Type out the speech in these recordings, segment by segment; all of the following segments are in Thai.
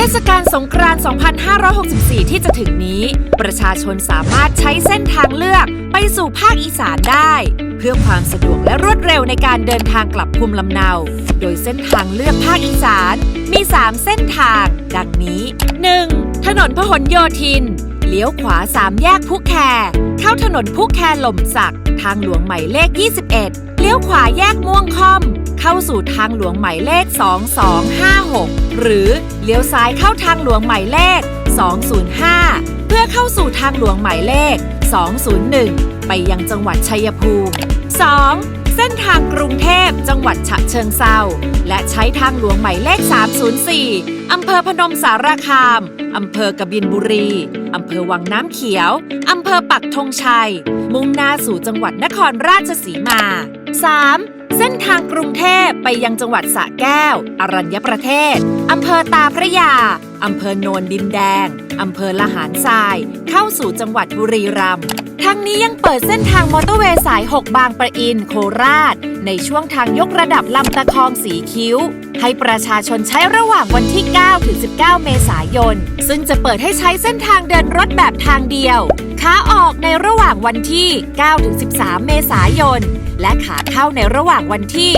เทศกาลสงกรานต์ 2564 ที่จะถึงนี้ ประชาชนสามารถใช้เส้นทางเลือกไปสู่ภาคอีสานได้ เพื่อความสะดวกและรวดเร็วในการเดินทางกลับภูมิลำเนา โดยเส้นทางเลือกภาคอีสานมี 3 เส้นทาง ดังนี้ 1. ถนนพหลโยธิน เลี้ยวขวา 3 แยกพุแคเข้าถนนพุแคหล่มสัก ทางหลวงหมายเลข 21เลี้ยวขวาแยกม่วงค่อม เข้าสู่ทางหลวงหมายเลข 2256 หรือเลี้ยวซ้ายเข้าทางหลวงหมายเลข 205 เพื่อเข้าสู่ทางหลวงหมายเลข 201 ไปยังจังหวัดชัยภูมิ 2. เส้นทางกรุงเทพจังหวัดฉะเชิงเซาและใช้ทางหลวงหมายเลข 304 อำเภอพนมสารคาม อำเภอกบินบุรี อำเภอวังน้ำเขียว อำเภอปักธงชัย มุ่งหน้าสู่จังหวัดนครราชสีมา 3. เส้นทางกรุงเทพไปยังจังหวัดสระแก้ว อรัญญประเทศ อำเภอตาพระยา อำเภอโนนดินแดง อำเภอละหารทราย เข้าสู่จังหวัดบุรีรัมย์ทั้งนี้ยังเปิดเส้นทางมอเตอร์เวย์สาย 6 บางประอิน โคราช ในช่วงทางยกระดับลำตะคองสีคิ้ว ให้ประชาชนใช้ระหว่างวันที่ 9 ถึง 19 เมษายน ซึ่งจะเปิดให้ใช้เส้นทางเดินรถแบบทางเดียว ขาออกในระหว่างวันที่ 9 ถึง 13 เมษายน และขาเข้าในระหว่างวันที่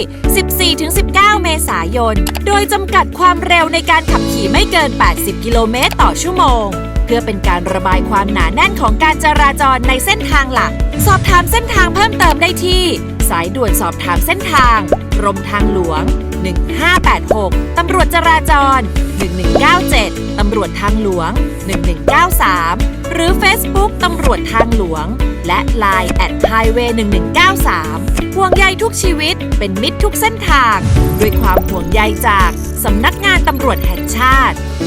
14 ถึง 19 เมษายน โดยจำกัดความเร็วในการขับขี่ไม่เกิน 80 กิโลเมตรต่อชั่วโมง เพื่อเป็นการระบายความหนาแน่นของการจราจรในเส้นทางหลัก สอบถามเส้นทางเพิ่มเติมได้ที่ สายด่วนสอบถามเส้นทางกรมทางหลวง 1586 ตำรวจจราจร 1197 ตำรวจทางหลวง 1193 หรือ Facebook ตำรวจทางหลวง และ Line at highway 1193 ห่วงใยทุกชีวิตเป็นมิตรทุกเส้นทาง ด้วยความห่วงใยจากสำนักงานตำรวจแห่งชาติ